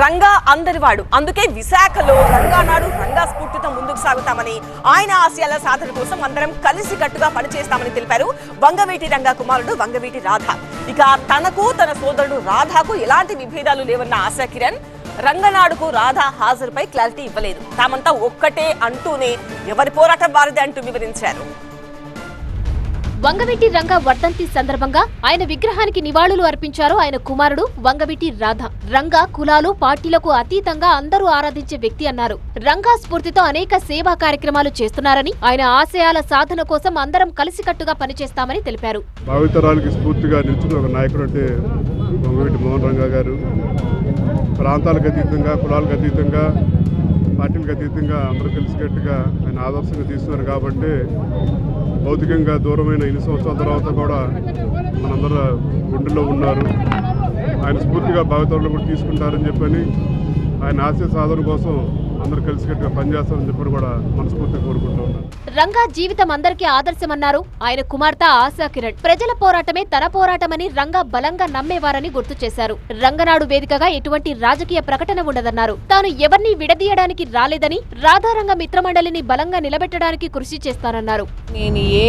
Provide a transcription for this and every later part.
రంగా అందరివాడు. అందుకే విశాఖలో రంగా నాడు రంగా స్ఫూర్తితో ముందుకు సాగుతామని ఆయన ఆశయాల సాధన కోసం అందరం కలిసి కట్టుగా పనిచేస్తామని తెలిపారు వంగవీటి రంగా కుమారుడు వంగవీటి రాధ. ఇక తనకు తన సోదరుడు రాధాకు ఎలాంటి విభేదాలు లేవన్న ఆశా కిరణ్ రంగనాడుకు రాధా హాజరుపై క్లారిటీ ఇవ్వలేదు. తామంతా ఒక్కటే అంటూనే ఎవరి పోరాటం వారిదే అంటూ వివరించారు. వంగవీటి రంగ వర్ధంతి సందర్భంగా ఆయన విగ్రహానికి నివాళులు అర్పించారు ఆయన కుమారుడు వంగవీటి రాధ. రంగ కులాలు పార్టీలకు అతీతంగా అందరూ ఆరాధించే వ్యక్తి అన్నారు. రంగా స్ఫూర్తితో అనేక సేవా కార్యక్రమాలు చేస్తున్నారని ఆయన ఆశయాల సాధన కోసం అందరం కలిసికట్టుగా పనిచేస్తామని తెలిపారు. భావితరానికి స్ఫూర్తిగా నిలిచిన ఒక నాయకుడు అంటే వంగవీటి మోహన్ రంగా గారు. ప్రాంతాలకు అతీతంగా కులాలకు అతీతంగా పార్టీలకు అతీతంగా అందరూ కలిసికట్టుగా ఆయన ఆదర్శంగా తీస్తున్నారు కాబట్టి భౌతికంగా దూరమైన ఇన్ని సంవత్సరాల తర్వాత కూడా మనందరూ గుండెల్లో ఉన్నారు. ఆయన స్ఫూర్తిగా భావితరులు కూడా తీసుకుంటారని చెప్పని ఆయన ఆశయ సాధన కోసం అందరూ కలిసికట్టుగా పనిచేస్తారని చెప్పని కూడా మనస్ఫూర్తిగా కోరుకుంటున్నాం. రంగా జీవితం అందరికీ ఆదర్శమన్నారు. ఆయన కుమార్తె ఆశా కిరణ్. ప్రజల పోరాటమే తన పోరాటమని రంగా బలంగా నమ్మేవారని గుర్తు చేశారు. రంగనాడు వేదికగా ఎటువంటి రాజకీయ ప్రకటన ఉండదన్నారు. తాను ఎవరిని విడదీయడానికి రాలేదని రాధారంగ మిత్రమండలిని బలంగా నిలబెట్టడానికి కృషి చేస్తానన్నారు. నేను ఏ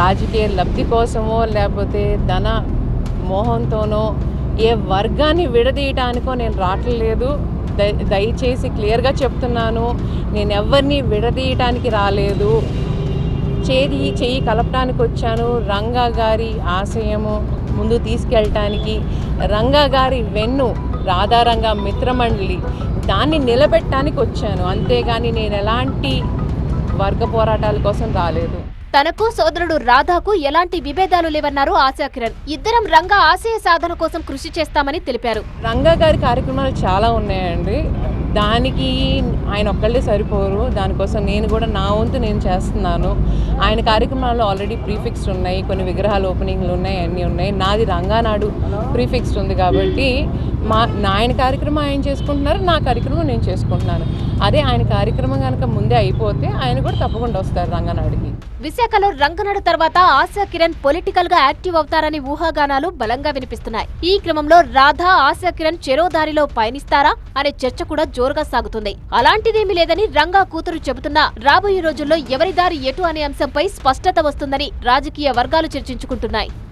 రాజకీయ లబ్ధి కోసమో లేకపోతే ధన మోహంతోనో ఏ వర్గాన్ని విడదీయటానికో నేను రావట్లేదు. దయచేసి క్లియర్గా చెప్తున్నాను. నేను ఎవరిని విడదీయటానికి రాలేదు. చేది చేయి కలపడానికి వచ్చాను. రంగా గారి ఆశయము ముందు తీసుకెళ్ళటానికి. రంగా గారి వెన్ను రాధారంగా మిత్రమండలి దాన్ని నిలబెట్టడానికి వచ్చాను. అంతేగాని నేను ఎలాంటి వర్గ పోరాటాల కోసం రాలేదు. తనకు సోదరుడు రాధాకు ఎలాంటి విభేదాలు లేవన్నారు ఆశా కిరణ్. ఇద్దరం రంగా ఆశయ సాధన కోసం కృషి చేస్తామని తెలిపారు. రంగా గారి కార్యక్రమాలు చాలా ఉన్నాయండి. దానికి ఆయన ఒక్కళ్ళే సరిపోరు. దానికోసం నేను కూడా నా వంతు నేను చేస్తున్నాను. ఆయన కార్యక్రమాల్లో ఆల్రెడీ ప్రీఫిక్స్డ్ ఉన్నాయి. కొన్ని విగ్రహాలు ఓపెనింగ్లు ఉన్నాయి అన్నీ ఉన్నాయి. నాది రంగానాడు ప్రీఫిక్స్డ్ ఉంది కాబట్టి మా నాయన కార్యక్రమం ఆయన చేసుకుంటున్నారు నా కార్యక్రమం నేను చేసుకుంటున్నాను. అదే ఆయన కార్యక్రమం కనుక ముందే అయిపోతే ఆయన కూడా తప్పకుండా వస్తారు రంగనాడుకి విశాఖలో రంగనాడు తర్వాత ఆశా కిరణ్ పొలిటికల్గా యాక్టివ్ అవుతారని ఊహాగానాలు బలంగా వినిపిస్తున్నాయి. ఈ క్రమంలో రాధా ఆశా కిరణ్ చెరోదారిలో పయనిస్తారా అనే చర్చ కూడా జోరుగా సాగుతుంది. అలాంటిదేమీ లేదని రంగా కూతురు చెబుతున్నా రాబోయే రోజుల్లో ఎవరి దారి ఎటు అనే అంశంపై స్పష్టత వస్తుందని రాజకీయ వర్గాలు చర్చించుకుంటున్నాయి.